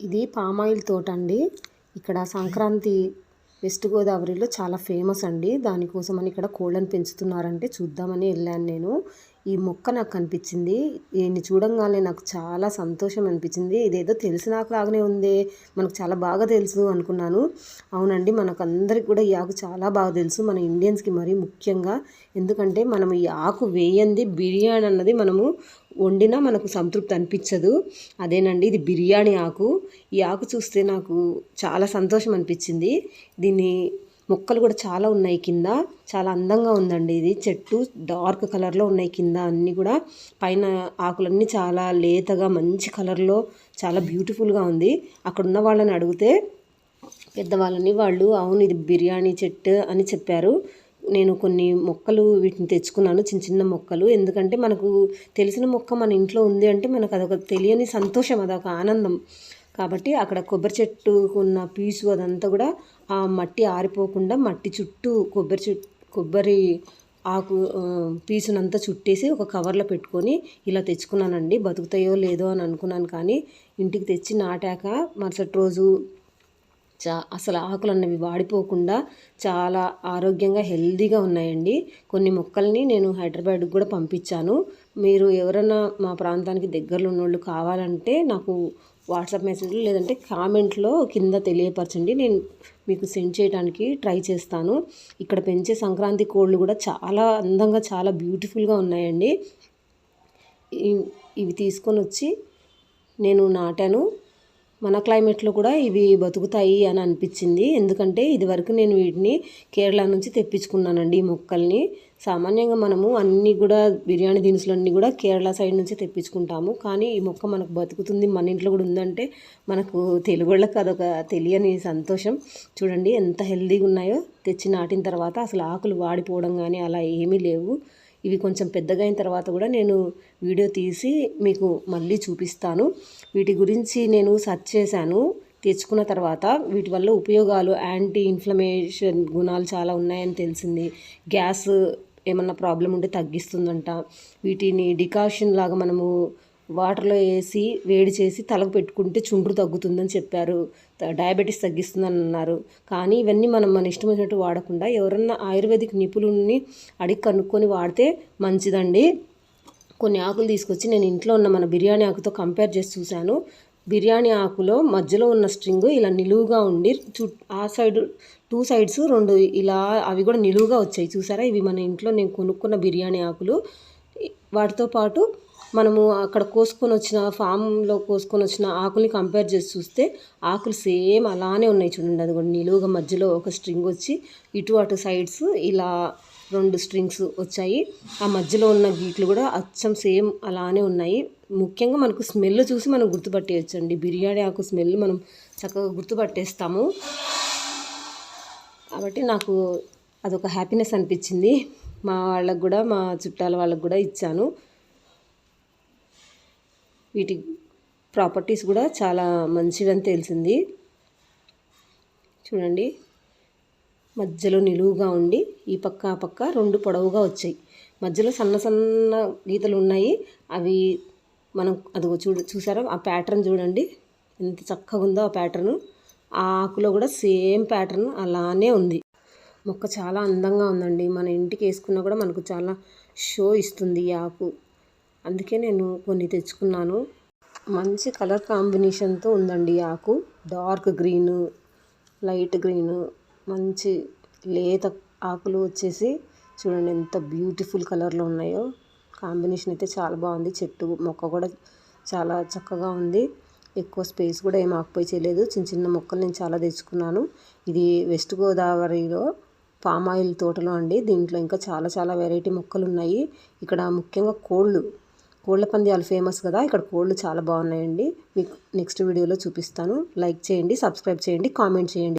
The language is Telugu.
ఇది పామాయిల్ తోట అండి ఇక్కడ సంక్రాంతి వెస్ట్ గోదావరిలో చాలా ఫేమస్ అండి. దానికోసమని ఇక్కడ కోళ్ళను పెంచుతున్నారంటే చూద్దామని వెళ్ళాను నేను. ఈ మొక్క నాకు కనిపించింది దీన్ని చూడంగానే నాకు చాలా సంతోషం అనిపించింది. ఇదేదో లాగానే ఉందే మనకు చాలా బాగా తెలుసు అనుకున్నాను. అవునండి మనకు అందరికి కూడా ఈ ఆకు చాలా బాగా తెలుసు. మన ఇండియన్స్కి మరీ ముఖ్యంగా. ఎందుకంటే మనం ఈ ఆకు వేయంది బిర్యానీ అన్నది మనము వండినా మనకు సంతృప్తి అనిపించదు. అదేనండి ఇది బిర్యానీ ఆకు. ఈ ఆకు చూస్తే నాకు చాలా సంతోషం అనిపించింది. దీన్ని మొక్కలు కూడా చాలా ఉన్నాయి కింద. చాలా అందంగా ఉందండి ఇది. చెట్టు డార్క్ కలర్లో ఉన్నాయి కింద అన్నీ కూడా. పైన ఆకులన్నీ చాలా లేతగా మంచి కలర్లో చాలా బ్యూటిఫుల్గా ఉంది. అక్కడ ఉన్న వాళ్ళని అడిగితే పెద్దవాళ్ళని వాళ్ళు అవును ఇది బిర్యానీ చెట్టు అని చెప్పారు. నేను కొన్ని మొక్కలు వీటిని తెచ్చుకున్నాను చిన్న చిన్న మొక్కలు. ఎందుకంటే మనకు తెలిసిన మొక్క మన ఇంట్లో ఉంది అంటే మనకు అదొక తెలియని సంతోషం అదొక ఆనందం. కాబట్టి అక్కడ కొబ్బరి చెట్టు ఉన్న పీసు అదంతా కూడా ఆ మట్టి ఆరిపోకుండా మట్టి చుట్టూ కొబ్బరి చుట్టూ కొబ్బరి ఆకు పీసునంతా చుట్టేసి ఒక కవర్లో పెట్టుకొని ఇలా తెచ్చుకున్నానండి. బతుకుతాయో లేదో అని అనుకున్నాను కానీ ఇంటికి తెచ్చి నాటాక మరుసటి రోజు చా అసలు ఆకులు అన్నవి వాడిపోకుండా చాలా ఆరోగ్యంగా హెల్దీగా ఉన్నాయండి. కొన్ని మొక్కల్ని నేను హైదరాబాద్కి కూడా పంపించాను. మీరు ఎవరైనా మా ప్రాంతానికి దగ్గరలో ఉన్నోళ్ళు కావాలంటే నాకు వాట్సాప్ మెసేజ్లో లేదంటే కామెంట్లో కింద తెలియపరచండి. నేను మీకు సెండ్ చేయడానికి ట్రై చేస్తాను. ఇక్కడ పెంచే సంక్రాంతి కోళ్ళు కూడా చాలా అందంగా చాలా బ్యూటిఫుల్గా ఉన్నాయండి. ఇవి తీసుకొని వచ్చి నేను నాటాను. మన క్లైమేట్లో కూడా ఇవి బతుకుతాయి అని అనిపించింది. ఎందుకంటే ఇదివరకు నేను వీటిని కేరళ నుంచి తెప్పించుకున్నానండి ఈ మొక్కల్ని. సామాన్యంగా మనము అన్నీ కూడా బిర్యానీ దినుసులన్నీ కూడా కేరళ సైడ్ నుంచి తెప్పించుకుంటాము. కానీ ఈ మొక్క మనకు బతుకుతుంది మన ఇంట్లో కూడా ఉందంటే మనకు తెలుగుళ్ళకి అదొక తెలియని సంతోషం. చూడండి ఎంత హెల్దీగా ఉన్నాయో తెచ్చి నాటిన తర్వాత అసలు ఆకులు వాడిపోవడం కానీ అలా ఏమీ లేవు. ఇవి కొంచెం పెద్దగా అయిన తర్వాత కూడా నేను వీడియో తీసి మీకు మళ్ళీ చూపిస్తాను. వీటి గురించి నేను సెర్చ్ చేశాను. తెచ్చుకున్న తర్వాత వీటి వల్ల ఉపయోగాలు యాంటీ ఇన్ఫ్లమేషన్ గుణాలు చాలా ఉన్నాయని తెలిసింది. గ్యాస్ ఏమన్నా ప్రాబ్లం ఉంటే తగ్గిస్తుందంట. వీటిని డికాషన్ లాగా మనము వాటర్లో వేసి వేడి చేసి తలకు పెట్టుకుంటే చుండ్రు తగ్గుతుందని చెప్పారు. డయాబెటీస్ తగ్గిస్తుందని అన్నారు. కానీ ఇవన్నీ మనం మన ఇష్టం వచ్చినట్టు వాడకుండా ఎవరన్నా ఆయుర్వేదిక్ నిపుణుల్ని అడిగి కనుక్కొని వాడితే మంచిదండి. కొన్ని ఆకులు తీసుకొచ్చి నేను ఇంట్లో ఉన్న మన బిర్యానీ ఆకుతో కంపేర్ చేసి చూశాను. బిర్యానీ ఆకులో మధ్యలో ఉన్న స్ట్రింగ్ ఇలా నిలువుగా ఉండి చు ఆ సైడ్ టూ సైడ్స్ రెండు ఇలా అవి కూడా నిలువుగా వచ్చాయి. చూసారా? ఇవి మన ఇంట్లో నేను కొనుక్కున్న బిర్యానీ ఆకులు. వాటితో పాటు మనము అక్కడ కోసుకొని వచ్చిన ఫామ్లో కోసుకొని వచ్చిన ఆకుల్ని కంపేర్ చేసి చూస్తే ఆకులు సేమ్ అలానే ఉన్నాయి చూడండి. అది కూడా నిలువుగా మధ్యలో ఒక స్ట్రింగ్ వచ్చి ఇటు అటు సైడ్స్ ఇలా రెండు స్ట్రింగ్స్ వచ్చాయి. ఆ మధ్యలో ఉన్న గీట్లు కూడా అచ్చం సేమ్ అలానే ఉన్నాయి. ముఖ్యంగా మనకు స్మెల్ చూసి మనం గుర్తుపట్టేయచ్చండి. బిర్యానీ ఆకు స్మెల్ మనం చక్కగా గుర్తుపట్టేస్తాము. కాబట్టి నాకు అదొక హ్యాపీనెస్ అనిపించింది. మా వాళ్ళకు కూడా మా చుట్టాల వాళ్ళకు కూడా ఇచ్చాను. వీటి ప్రాపర్టీస్ కూడా చాలా మంచివని తెలిసింది. చూడండి. మధ్యలో నిలువుగా ఉండి ఈ పక్క ఆ పక్క రెండు పొడవుగా వచ్చాయి. మధ్యలో సన్న సన్న గీతలు ఉన్నాయి. అవి మనం అదిగో చూడ చూసారా? ఆ ప్యాటర్న్ చూడండి. ఎంత చక్కగా ఉందో ఆ ప్యాటర్ను ఆ ఆకులో కూడా సేమ్ ప్యాటర్న్ అలానే ఉంది. మొక్క చాలా అందంగా ఉందండి. మన ఇంటికి వేసుకున్నా కూడా మనకు చాలా షో ఇస్తుంది ఈ ఆకు. అందుకే నేను కొన్ని తెచ్చుకున్నాను. మంచి కలర్ కాంబినేషన్తో ఉందండి ఆకు. డార్క్ గ్రీన్ లైట్ గ్రీన్ మంచి లేత ఆకులు వచ్చేసి చూడండి ఎంత బ్యూటిఫుల్ కలర్లో ఉన్నాయో. కాంబినేషన్ అయితే చాలా బాగుంది. చెట్టు మొక్క కూడా చాలా చక్కగా ఉంది. ఎక్కువ స్పేస్ కూడా ఏం ఆకుపోయి చేయలేదు. చిన్న చిన్న మొక్కలు నేను చాలా తెచ్చుకున్నాను. ఇది వెస్ట్ గోదావరిలో పామ్ ఆయిల్ తోటలో అండి. దీంట్లో ఇంకా చాలా చాలా వెరైటీ మొక్కలు ఉన్నాయి. ఇక్కడ ముఖ్యంగా కోళ్ళు కోళ్ళ పందాలు ఫేమస్ కదా ఇక్కడ కోళ్ళు చాలా బాగున్నాయండి. మీకు నెక్స్ట్ వీడియోలో చూపిస్తాను. లైక్ చేయండి సబ్స్క్రైబ్ చేయండి కామెంట్ చేయండి.